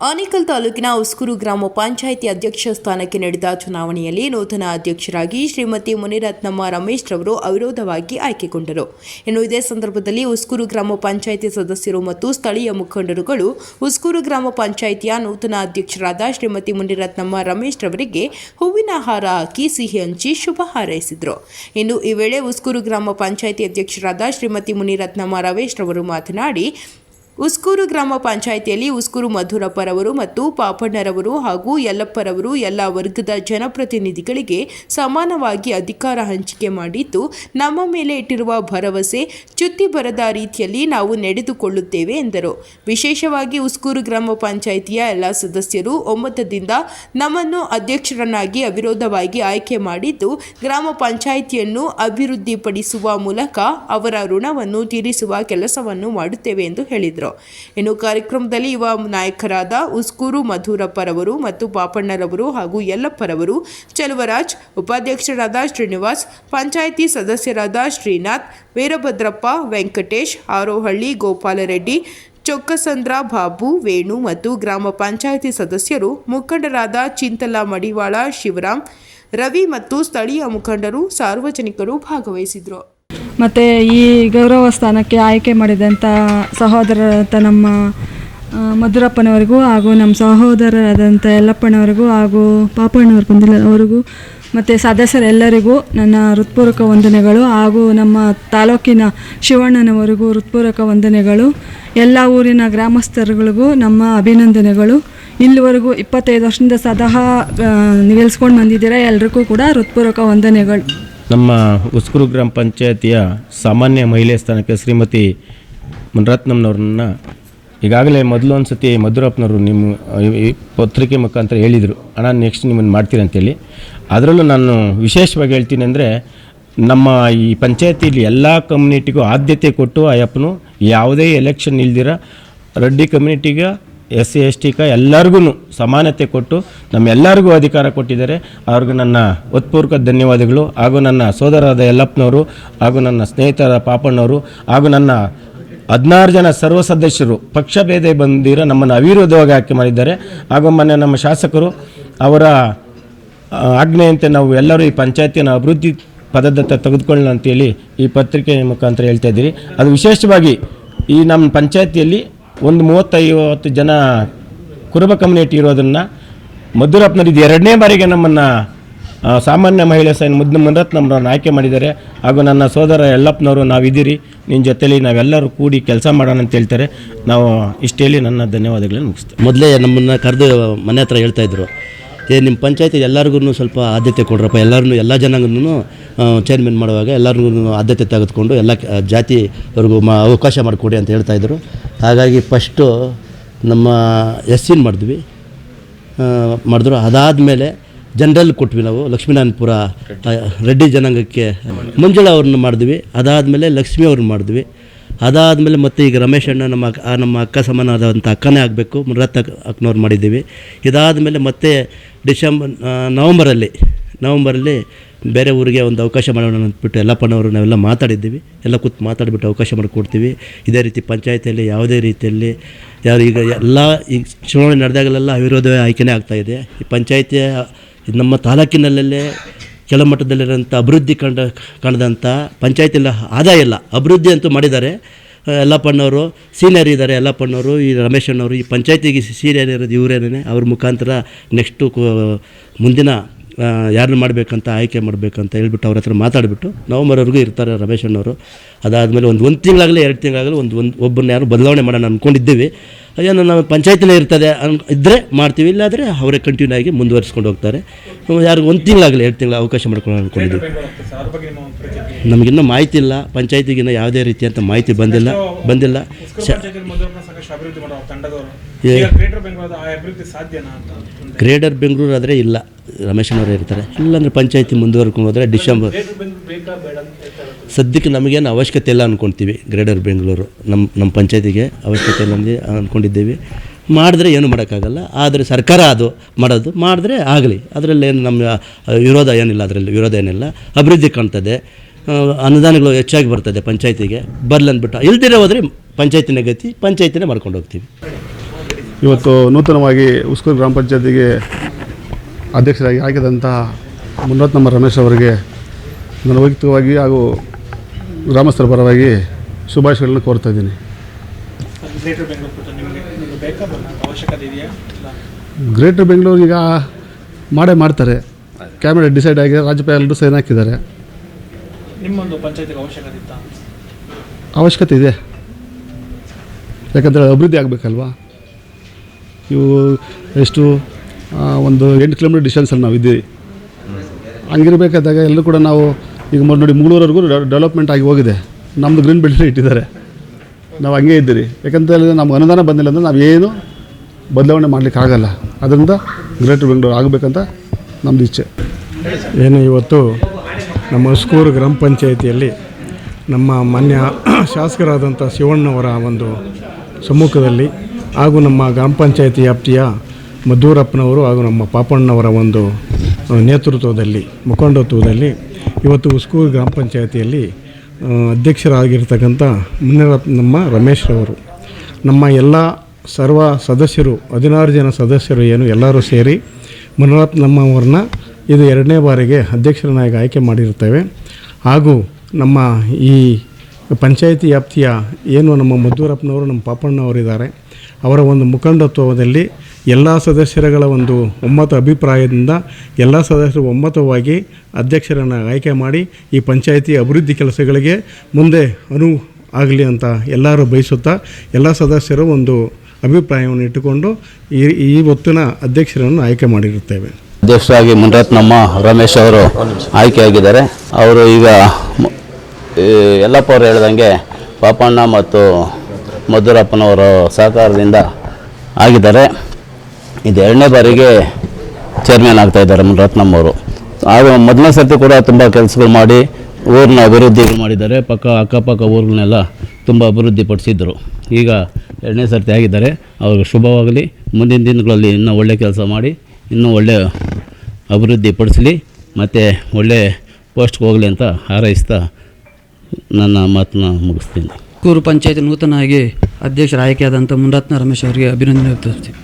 ಆನೇಕಲ್ ತಾಲೂಕಿನ ಉಸ್ಕೂರು ಗ್ರಾಮ ಪಂಚಾಯಿತಿ ಅಧ್ಯಕ್ಷ ಸ್ಥಾನಕ್ಕೆ ನಡೆದ ಚುನಾವಣೆಯಲ್ಲಿ ನೂತನ ಅಧ್ಯಕ್ಷರಾಗಿ ಶ್ರೀಮತಿ ಮುನಿರತ್ನಮ್ಮ ರಮೇಶ್ ರವರು ಅವಿರೋಧವಾಗಿ ಆಯ್ಕೆಗೊಂಡರು. ಇನ್ನು ಇದೇ ಸಂದರ್ಭದಲ್ಲಿ ಉಸ್ಕೂರು ಗ್ರಾಮ ಪಂಚಾಯಿತಿ ಸದಸ್ಯರು ಮತ್ತು ಸ್ಥಳೀಯ ಮುಖಂಡರುಗಳು ಉಸ್ಕೂರು ಗ್ರಾಮ ಪಂಚಾಯಿತಿಯ ನೂತನ ಅಧ್ಯಕ್ಷರಾದ ಶ್ರೀಮತಿ ಮುನಿರತ್ನಮ್ಮ ರಮೇಶ್ ರವರಿಗೆ ಹೂವಿನ ಹಾರ ಹಾಕಿ ಸಿಹಿ ಹಂಚಿ ಶುಭ ಹಾರೈಸಿದರು. ಇನ್ನು ಈ ವೇಳೆ ಉಸ್ಕೂರು ಗ್ರಾಮ ಪಂಚಾಯಿತಿ ಅಧ್ಯಕ್ಷರಾದ ಶ್ರೀಮತಿ ಮುನಿರತ್ನಮ್ಮ ರಮೇಶ್ ರವರು ಮಾತನಾಡಿ ಉಸ್ಕೂರು ಗ್ರಾಮ ಪಂಚಾಯಿತಿಯಲ್ಲಿ ಉಸ್ಕೂರು ಮಧುರಪ್ಪರವರು ಮತ್ತು ಪಾಪಣ್ಣರವರು ಹಾಗೂ ಯಲ್ಲಪ್ಪರವರು ಎಲ್ಲ ವರ್ಗದ ಜನಪ್ರತಿನಿಧಿಗಳಿಗೆ ಸಮಾನವಾಗಿ ಅಧಿಕಾರ ಹಂಚಿಕೆ ಮಾಡಿದ್ದು, ನಮ್ಮ ಮೇಲೆ ಇಟ್ಟಿರುವ ಭರವಸೆ, ಚ್ಯುತಿ ಬರದ ರೀತಿಯಲ್ಲಿ ನಾವು ನಡೆದುಕೊಳ್ಳುತ್ತೇವೆ ಎಂದರು. ವಿಶೇಷವಾಗಿ ಉಸ್ಕೂರು ಗ್ರಾಮ ಪಂಚಾಯಿತಿಯ ಎಲ್ಲ ಸದಸ್ಯರು ಒಮ್ಮತದಿಂದ ನಮ್ಮನ್ನು ಅಧ್ಯಕ್ಷರನ್ನಾಗಿ ಅವಿರೋಧವಾಗಿ ಆಯ್ಕೆ ಮಾಡಿದ್ದು, ಗ್ರಾಮ ಪಂಚಾಯಿತಿಯನ್ನು ಅಭಿವೃದ್ಧಿಪಡಿಸುವ ಮೂಲಕ ಅವರ ಋಣವನ್ನು ತೀರಿಸುವ ಕೆಲಸವನ್ನು ಮಾಡುತ್ತೇವೆ ಎಂದು ಹೇಳಿದರು. ಇನ್ನು ಕಾರ್ಯಕ್ರಮದಲ್ಲಿ ಯುವ ನಾಯಕರಾದ ಉಸ್ಕೂರು ಮಧುರಪ್ಪರವರು ಮತ್ತು ಪಾಪಣ್ಣರವರು ಹಾಗೂ ಯಲ್ಲಪ್ಪರವರು, ಚಲುವರಾಜ್, ಉಪಾಧ್ಯಕ್ಷರಾದ ಶ್ರೀನಿವಾಸ್, ಪಂಚಾಯಿತಿ ಸದಸ್ಯರಾದ ಶ್ರೀನಾಥ್, ವೀರಭದ್ರಪ್ಪ, ವೆಂಕಟೇಶ್, ಆರೋಹಳ್ಳಿ, ಗೋಪಾಲರೆಡ್ಡಿ, ಚೊಕ್ಕಸಂದ್ರ, ಬಾಬು, ವೇಣು ಮತ್ತು ಗ್ರಾಮ ಪಂಚಾಯಿತಿ ಸದಸ್ಯರು, ಮುಖಂಡರಾದ ಚಿಂತಲ ಮಡಿವಾಳ, ಶಿವರಾಮ್, ರವಿ ಮತ್ತು ಸ್ಥಳೀಯ ಮುಖಂಡರು, ಸಾರ್ವಜನಿಕರು ಭಾಗವಹಿಸಿದರು ಮತ್ತು ಈ ಗೌರವ ಸ್ಥಾನಕ್ಕೆ ಆಯ್ಕೆ ಮಾಡಿದಂಥ ಸಹೋದರರಾದ ನಮ್ಮ ಮಧುರಪ್ಪನವರಿಗೂ ಹಾಗೂ ನಮ್ಮ ಸಹೋದರರಾದಂಥ ಯಲ್ಲಪ್ಪನವರಿಗೂ ಹಾಗೂ ಪಾಪಣ್ಣವ್ರ ಬಂದಿಲ್ಲ ಅವರಿಗೂ ಮತ್ತು ಸದಸ್ಯರೆಲ್ಲರಿಗೂ ನನ್ನ ಹೃತ್ಪೂರ್ವಕ ವಂದನೆಗಳು ಹಾಗೂ ನಮ್ಮ ತಾಲೂಕಿನ ಶಿವಣ್ಣನವರಿಗೂ ಹೃತ್ಪೂರ್ವಕ ವಂದನೆಗಳು. ಎಲ್ಲ ಊರಿನ ಗ್ರಾಮಸ್ಥರುಗಳಿಗೂ ನಮ್ಮ ಅಭಿನಂದನೆಗಳು. ಇಲ್ಲಿವರೆಗೂ ಇಪ್ಪತ್ತೈದು ವರ್ಷದಿಂದ ಸದಾ ನಿವೆಲ್ಸ್ಕೊಂಡು ಬಂದಿದ್ದೀರಾ ಎಲ್ರಿಗೂ ಕೂಡ ಹೃತ್ಪೂರ್ವಕ ವಂದನೆಗಳು. ನಮ್ಮ ಉಸ್ಕೂರು ಗ್ರಾಮ ಪಂಚಾಯತಿಯ ಸಾಮಾನ್ಯ ಮಹಿಳೆ ಸ್ಥಾನಕ್ಕೆ ಶ್ರೀಮತಿ ಮುನರತ್ನಮ್ನವ್ರನ್ನ ಈಗಾಗಲೇ ಮೊದಲು ಒಂದು ಸತಿ ಮಧುರಪ್ಪನವರು ನಿಮ್ಮ ಪತ್ರಿಕೆ ಮುಖಾಂತರ ಹೇಳಿದರು. ಅಣ್ಣ ನೆಕ್ಸ್ಟ್ ನಿಮ್ಮನ್ನು ಮಾಡ್ತೀರಿ ಅಂತೇಳಿ. ಅದರಲ್ಲೂ ನಾನು ವಿಶೇಷವಾಗಿ ಹೇಳ್ತೀನಿ ಅಂದರೆ, ನಮ್ಮ ಈ ಪಂಚಾಯತಿಯಲ್ಲಿ ಎಲ್ಲ ಕಮ್ಯುನಿಟಿಗೂ ಆದ್ಯತೆ ಕೊಟ್ಟು ಅಯ್ಯಪ್ಪನು ಯಾವುದೇ ಎಲೆಕ್ಷನ್ ಇಲ್ದಿರ, ರೆಡ್ಡಿ ಕಮ್ಯುನಿಟಿಗೆ ಎಸ್ ಸಿ ಎಸ್ ಟಿಗ ಎಲ್ಲರಿಗೂ ಸಮಾನತೆ ಕೊಟ್ಟು ನಮ್ಮೆಲ್ಲರಿಗೂ ಅಧಿಕಾರ ಕೊಟ್ಟಿದ್ದಾರೆ. ಅವ್ರಿಗೂ ನನ್ನ ಉತ್ಪೂರ್ವಕ ಧನ್ಯವಾದಗಳು. ಹಾಗೂ ನನ್ನ ಸೋದರಾದ ಯಲ್ಲಪ್ಪನವರು ಹಾಗೂ ನನ್ನ ಸ್ನೇಹಿತರ ಪಾಪಣ್ಣವರು ಹಾಗೂ ನನ್ನ ಹದಿನಾರು ಜನ ಸರ್ವ ಸದಸ್ಯರು ಪಕ್ಷ ಭೇದ ಬಂದಿರೋ ನಮ್ಮನ್ನು ಅವಿರೋಧವಾಗಿ ಆಯ್ಕೆ ಮಾಡಿದ್ದಾರೆ. ಹಾಗೂ ಮೊನ್ನೆ ನಮ್ಮ ಶಾಸಕರು ಅವರ ಆಜ್ಞೆಯಂತೆ ನಾವು ಎಲ್ಲರೂ ಈ ಪಂಚಾಯತಿನ ಅಭಿವೃದ್ಧಿ ಪದದತ್ತ ತೆಗೆದುಕೊಳ್ಳೋಣ ಅಂತೇಳಿ ಈ ಪತ್ರಿಕೆ ಮುಖಾಂತರ ಹೇಳ್ತಾ ಇದ್ದೀರಿ. ಅದು ವಿಶೇಷವಾಗಿ ಈ ನಮ್ಮ ಪಂಚಾಯತಿಯಲ್ಲಿ ಒಂದು ಮೂವತ್ತೈವತ್ತು ಜನ ಕುರುಬ ಕಮ್ಯುನಿಟಿ ಇರೋದನ್ನು ಮಧುರಪ್ಪನವರು ಇದು ಎರಡನೇ ಬಾರಿಗೆ ನಮ್ಮನ್ನು ಸಾಮಾನ್ಯ ಮಹಿಳೆ ಸೈನ್ ಮುದ್ದು ಮುನರತ್ನಮ್ರವ್ರನ್ನ ಆಯ್ಕೆ ಮಾಡಿದ್ದಾರೆ. ಹಾಗೂ ನನ್ನ ಸೋದರ ಯಲ್ಲಪ್ಪನವರು, ನಾವಿದ್ದೀರಿ. ನಿನ್ನ ಜೊತೆಯಲ್ಲಿ ನಾವೆಲ್ಲರೂ ಕೂಡಿ ಕೆಲಸ ಮಾಡೋಣ ಅಂತ ಹೇಳ್ತಾರೆ. ನಾವು ಇಷ್ಟು ಹೇಳಿ ನನ್ನ ಧನ್ಯವಾದಗಳನ್ನು ಮುಗಿಸ್ತೇವೆ ಮೊದಲೇ ನಮ್ಮನ್ನು ಕರೆದು ಮನೆ ಹತ್ರ ಹೇಳ್ತಾಯಿದ್ರು ಏ ನಿಮ್ಮ ಪಂಚಾಯತಿ ಎಲ್ಲರಿಗೂ ಸ್ವಲ್ಪ ಆದ್ಯತೆ ಕೊಡ್ರಪ್ಪ. ಎಲ್ಲರೂ ಎಲ್ಲ ಜನಾಂಗನೂ ಚೇರ್ಮನ್ ಮಾಡುವಾಗ ಎಲ್ಲರಿಗೂ ಆದ್ಯತೆ ತೆಗೆದುಕೊಂಡು ಎಲ್ಲ, ಜಾತಿವರೆಗೂ ಮಾ, ಅವಕಾಶ ಮಾಡಿಕೊಡಿ ಅಂತ ಹೇಳ್ತಾ ಇದ್ರು. ಹಾಗಾಗಿ ಫಸ್ಟು ನಮ್ಮ ಎಸ್ ಸಿನ್ ಮಾಡಿದ್ವಿ ಮಾಡಿದ್ರು. ಅದಾದ ಮೇಲೆ ಜನರಲ್ ಕೊಟ್ವಿ ನಾವು, ಲಕ್ಷ್ಮೀನಾರಾಯಣಪುರ ರೆಡ್ಡಿ ಜನಾಂಗಕ್ಕೆ ಮಂಜುಳ ಅವ್ರನ್ನ ಮಾಡಿದ್ವಿ. ಅದಾದಮೇಲೆ ಲಕ್ಷ್ಮಿ ಅವ್ರನ್ನ ಮಾಡಿದ್ವಿ. ಅದಾದಮೇಲೆ ಮತ್ತೆ ಈಗ ರಮೇಶ್ ಅಣ್ಣ ನಮ್ಮ ಅಕ್ಕ ನಮ್ಮ ಅಕ್ಕ ಸಮಾನವಾದಂಥ ಅಕ್ಕನೇ ಆಗಬೇಕು. ಮುರತ್ತ ಅಕ್ಕನವ್ರು ಮಾಡಿದ್ದೀವಿ. ಇದಾದಮೇಲೆ ಮತ್ತೆ ಡಿಸೆಂಬರ್ ನವಂಬರಲ್ಲಿ ನವಂಬರಲ್ಲಿ ಬೇರೆ ಊರಿಗೆ ಒಂದು ಅವಕಾಶ ಮಾಡೋಣ ಅಂದ್ಬಿಟ್ಟು ಎಲ್ಲಪ್ಪನವರು ನಾವೆಲ್ಲ ಮಾತಾಡಿದ್ದೀವಿ. ಎಲ್ಲ ಕೂತು ಮಾತಾಡಿಬಿಟ್ಟು ಅವಕಾಶ ಮಾಡಿಕೊಡ್ತೀವಿ. ಇದೇ ರೀತಿ ಪಂಚಾಯತಿಯಲ್ಲಿ ಯಾವುದೇ ರೀತಿಯಲ್ಲಿ ಯಾರು ಈಗ ಎಲ್ಲ ಈಗ ಚುನಾವಣೆ ನಡೆದಾಗಲೆಲ್ಲ ಅವಿರೋಧವೇ ಆಯ್ಕೆನೇ ಆಗ್ತಾಯಿದೆ ಈ ಪಂಚಾಯತಿಯ ನಮ್ಮ ತಾಲೂಕಿನಲ್ಲೇ ಕೆಳಮಟ್ಟದಲ್ಲಿರೋಂಥ ಅಭಿವೃದ್ಧಿ ಕಂಡ ಕಾಣದಂಥ ಪಂಚಾಯತಿಯಲ್ಲಿ ಆದಾಯ ಇಲ್ಲ. ಅಭಿವೃದ್ಧಿ ಅಂತೂ ಮಾಡಿದ್ದಾರೆ. ಯಲ್ಲಪ್ಪಣ್ಣವರು ಸೀನಿಯರ್ ಇದ್ದಾರೆ. ಯಲ್ಲಪ್ಪಣ್ಣವರು ಈ ರಮೇಶಣ್ಣವರು ಈ ಪಂಚಾಯತಿಗೆ ಸೀನಿಯರ್ ಇರೋದು ಇವರೇನೇ ಅವ್ರ ಮುಖಾಂತರ ನೆಕ್ಸ್ಟು ಮುಂದಿನ ಯಾರನ್ನ ಮಾಡಬೇಕಂತ ಆಯ್ಕೆ ಮಾಡಬೇಕಂತ ಹೇಳ್ಬಿಟ್ಟು ಅವ್ರ ಹತ್ರ ಮಾತಾಡಿಬಿಟ್ಟು ನವಂಬರ್ವರೆಗೂ ಇರ್ತಾರೆ ರಮೇಶ್ ಅಣ್ಣವರು. ಅದಾದಮೇಲೆ ಒಂದು ಒಂದು ತಿಂಗಳಾಗಲಿ, ಎರಡು ತಿಂಗಳಾಗಲಿ ಒಂದು ಒಂದು ಒಬ್ಬರನ್ನ ಯಾರು ಬದಲಾವಣೆ ಮಾಡೋಣ ಅಂದ್ಕೊಂಡಿದ್ದೀವಿ ಏನು ನಾವು ಪಂಚಾಯತಿನೇ ಇರ್ತದೆ ಅನ್ ಇದ್ದರೆ ಮಾಡ್ತೀವಿ, ಇಲ್ಲಾದರೆ ಅವರೇ ಕಂಟಿನ್ಯೂ ಆಗಿ ಮುಂದುವರಿಸ್ಕೊಂಡು ಹೋಗ್ತಾರೆ. ಯಾರಿಗೂ ಒಂದು ತಿಂಗಳಾಗಲಿ, ಎರಡು ತಿಂಗಳ ಅವಕಾಶ ಮಾಡ್ಕೊಂಡು ಅಂದ್ಕೊಂಡಿದ್ದೀವಿ ನಮಗಿನ್ನೂ ಮಾಹಿತಿ ಇಲ್ಲ ಪಂಚಾಯತಿಗಿನ್ನ ಯಾವುದೇ ರೀತಿಯಂಥ ಮಾಹಿತಿ ಬಂದಿಲ್ಲ ಬಂದಿಲ್ಲ. ಗ್ರೇಟರ್ ಬೆಂಗಳೂರು ಆದರೆ ಇಲ್ಲ. ರಮೇಶನವರೇ ಇರ್ತಾರೆ. ಇಲ್ಲಾಂದರೆ ಪಂಚಾಯತಿ ಮುಂದುವರ್ಕೊಂಡು ಹೋದರೆ ಡಿಸೆಂಬರ್ ಸದ್ಯಕ್ಕೆ ನಮಗೇನು ಅವಶ್ಯಕತೆ ಇಲ್ಲ ಅಂದ್ಕೊಳ್ತೀವಿ ಗ್ರೇಟರ್ ಬೆಂಗಳೂರು ನಮ್ಮ ನಮ್ಮ ಪಂಚಾಯತಿಗೆ ಅವಶ್ಯಕತೆ ಇಲ್ಲ ಅಂದು ಅಂದ್ಕೊಂಡಿದ್ದೀವಿ ಮಾಡಿದ್ರೆ ಏನು ಮಾಡೋಕ್ಕಾಗಲ್ಲ. ಆದರೆ ಸರ್ಕಾರ ಅದು ಮಾಡೋದು, ಮಾಡಿದ್ರೆ ಆಗಲಿ. ಅದರಲ್ಲಿ ಏನು ನಮ್ಮ ವಿರೋಧ ಏನಿಲ್ಲ, ಅದರಲ್ಲಿ ವಿರೋಧ ಏನಿಲ್ಲ. ಅಭಿವೃದ್ಧಿ ಕಾಣ್ತದೆ. ಅನುದಾನಗಳು ಹೆಚ್ಚಾಗಿ ಬರ್ತದೆ ಪಂಚಾಯತಿಗೆ. ಬರ್ಲಿ ಅಂದ್ಬಿಟ್ಟು. ಇಲ್ದಿರೋ ಹೋದರೆ ಪಂಚಾಯತಿನ ಗತಿ, ಪಂಚಾಯತಿನೇ ಮಾಡ್ಕೊಂಡು ಹೋಗ್ತೀವಿ. ಇವತ್ತು ನೂತನವಾಗಿ ಉಸ್ಕೂರು ಗ್ರಾಮ ಪಂಚಾಯತಿಗೆ ಅಧ್ಯಕ್ಷರಾಗಿ ಆಗಿದಂಥ ಮುನ್ನತ್ನಮ್ಮ ರಮೇಶ್ ಅವರಿಗೆ ನನ್ನ ವೈಯಕ್ತಿಕವಾಗಿ ಹಾಗೂ ಗ್ರಾಮಸ್ಥರ ಪರವಾಗಿ ಶುಭಾಶಯಗಳನ್ನು ಕೋರ್ತಾ ಇದ್ದೀನಿ. ಗ್ರೇಟರ್ ಬೆಂಗಳೂರು ಈಗ ಮಾಡೇ ಮಾಡ್ತಾರೆ. ಕ್ಯಾಬಿನೆಟ್ ಡಿಸೈಡ್ ಆಗಿದೆ. ರಾಜ್ಯಪಾಲ ಎಲ್ಲರೂ ಸೈನ್ ಹಾಕಿದ್ದಾರೆ. ನಿಮ್ಮೊಂದು ಪಂಚಾಯತಿಗೆ ಅವಶ್ಯಕತೆ ಇತ್ತಾ? ಅವಶ್ಯಕತೆ ಇದೆ. ಯಾಕಂದರೆ ಅಭಿವೃದ್ಧಿ ಆಗಬೇಕಲ್ವಾ? ಇವು ಎಷ್ಟು ಒಂದು ಎಂಟು ಕಿಲೋಮೀಟರ್ ಡಿಸ್ಟೆನ್ಸಲ್ಲಿ ನಾವು ಇದ್ದೀವಿ ಹಂಗಿರ್ಬೇಕಾದಾಗ ಎಲ್ಲರೂ ಕೂಡ ನಾವು ಈಗ ಮೊದಲು ನೋಡಿ ಮೂಗಳೂರವರೆಗೂ ಡೆವಲಪ್ಮೆಂಟ್ ಆಗಿ ಹೋಗಿದೆ. ನಮ್ಮದು ಗ್ರೀನ್ ಬೆಲ್ಟ್ ಇಟ್ಟಿದ್ದಾರೆ. ನಾವು ಹಂಗೆ ಇದ್ದೀರಿ. ಯಾಕಂತ ಹೇಳಿದ್ರೆ ನಮ್ಗೆ ಅನುದಾನ ಬಂದಿಲ್ಲ ಅಂದರೆ ನಾವು ಏನು ಬದಲಾವಣೆ ಮಾಡಲಿಕ್ಕೆ ಆಗಲ್ಲ. ಅದರಿಂದ ಗ್ರೇಟರ್ ಬೆಂಗಳೂರು ಆಗಬೇಕಂತ ನಮ್ಮದು ಇಚ್ಛೆ. ಏನು ಇವತ್ತು ನಮ್ಮ ಹೊಸ್ಕೂರು ಗ್ರಾಮ ಪಂಚಾಯಿತಿಯಲ್ಲಿ ನಮ್ಮ ಮಾನ್ಯ ಶಾಸಕರಾದಂಥ ಶಿವಣ್ಣವರ ಒಂದು ಸಮ್ಮುಖದಲ್ಲಿ ಹಾಗೂ ನಮ್ಮ ಗ್ರಾಮ ಪಂಚಾಯಿತಿ ವ್ಯಾಪ್ತಿಯ ಮದ್ದೂರಪ್ಪನವರು ಹಾಗೂ ನಮ್ಮ ಪಾಪಣ್ಣವರ ಒಂದು ನೇತೃತ್ವದಲ್ಲಿ, ಮುಖಂಡತ್ವದಲ್ಲಿ ಇವತ್ತು ಉಸ್ಕೂರು ಗ್ರಾಮ ಪಂಚಾಯತಿಯಲ್ಲಿ ಅಧ್ಯಕ್ಷರಾಗಿರ್ತಕ್ಕಂಥ ನಮ್ಮ ರಮೇಶ್ರವರು ನಮ್ಮ ಎಲ್ಲ ಸರ್ವ ಸದಸ್ಯರು, ಹದಿನಾರು ಜನ ಸದಸ್ಯರು ಏನು ಎಲ್ಲರೂ ಸೇರಿ ಮುನಿರಪ್ ನಮ್ಮವ್ರನ್ನ ಇದು ಎರಡನೇ ಬಾರಿಗೆ ಅಧ್ಯಕ್ಷರನ್ನಾಗಿ ಆಯ್ಕೆ ಮಾಡಿರ್ತೇವೆ ಹಾಗೂ ನಮ್ಮ ಈ ಪಂಚಾಯಿತಿ ವ್ಯಾಪ್ತಿಯ ಏನು ನಮ್ಮ ಮದ್ದೂರಪ್ಪನವರು, ನಮ್ಮ ಪಾಪಣ್ಣವರಿದ್ದಾರೆ, ಅವರ ಒಂದು ಮುಖಂಡತ್ವದಲ್ಲಿ ಎಲ್ಲ ಸದಸ್ಯರುಗಳ ಒಂದು ಒಮ್ಮತ ಅಭಿಪ್ರಾಯದಿಂದ ಎಲ್ಲ ಸದಸ್ಯರು ಒಮ್ಮತವಾಗಿ ಅಧ್ಯಕ್ಷರನ್ನು ಆಯ್ಕೆ ಮಾಡಿ ಈ ಪಂಚಾಯಿತಿ ಅಭಿವೃದ್ಧಿ ಕೆಲಸಗಳಿಗೆ ಮುಂದೆ ಅನು ಆಗಲಿ ಅಂತ ಎಲ್ಲರೂ ಬಯಸುತ್ತಾ ಎಲ್ಲ ಸದಸ್ಯರು ಒಂದು ಅಭಿಪ್ರಾಯವನ್ನು ಇಟ್ಟುಕೊಂಡು ಈ ಈ ಹೊತ್ತಿನ ಅಧ್ಯಕ್ಷರನ್ನು ಆಯ್ಕೆ ಮಾಡಿರುತ್ತೇವೆ. ಅಧ್ಯಕ್ಷರಾಗಿ ಮುನ್ರತ್ನಮ್ಮ ರಮೇಶ್ ಅವರು ಆಯ್ಕೆಯಾಗಿದ್ದಾರೆ. ಅವರು ಈಗ ಎಲ್ಲಪ್ಪ ಅವರು ಹೇಳ್ದಂಗೆ ಪಾಪಣ್ಣ ಮತ್ತು ಮಧುರಪ್ಪನವರ ಸಹಕಾರದಿಂದ ಆಗಿದ್ದಾರೆ. ಇದು ಎರಡನೇ ಬಾರಿಗೆ ಚೇರ್ಮನ್ ಆಗ್ತಾ ಇದ್ದಾರೆ ಮುನ್ರತ್ನಮ್ಮ ಅವರು. ಆಗ ಮೊದಲನೇ ಸರ್ತಿ ಕೂಡ ತುಂಬ ಕೆಲಸಗಳು ಮಾಡಿ ಊರಿನ ಅಭಿವೃದ್ಧಿಗಳು ಮಾಡಿದ್ದಾರೆ. ಪಕ್ಕ ಅಕ್ಕಪಕ್ಕ ಊರುಗಳನ್ನೆಲ್ಲ ತುಂಬ ಅಭಿವೃದ್ಧಿ ಪಡಿಸಿದ್ರು ಈಗ ಎರಡನೇ ಸರ್ತಿ ಆಗಿದ್ದಾರೆ. ಅವ್ರಿಗೆ ಶುಭವಾಗಲಿ. ಮುಂದಿನ ದಿನಗಳಲ್ಲಿ ಇನ್ನೂ ಒಳ್ಳೆ ಕೆಲಸ ಮಾಡಿ, ಇನ್ನೂ ಒಳ್ಳೆ ಅಭಿವೃದ್ಧಿ ಪಡಿಸಲಿ ಮತ್ತು ಒಳ್ಳೆ ಪೋಸ್ಟ್ಗೆ ಹೋಗಲಿ ಅಂತ ಹಾರೈಸ್ತಾ ನನ್ನ ಮಾತನ್ನ ಮುಗಿಸ್ತೀನಿ. ಕೂರು ಪಂಚಾಯತ್ ನೂತನವಾಗಿ ಅಧ್ಯಕ್ಷರ ಆಯ್ಕೆಯಾದಂಥ ಮುನರತ್ನ ರಮೇಶ್ ಅವರಿಗೆ ಅಭಿನಂದನೆ ವ್ಯಕ್ತಪಡಿಸ್ತೀವಿ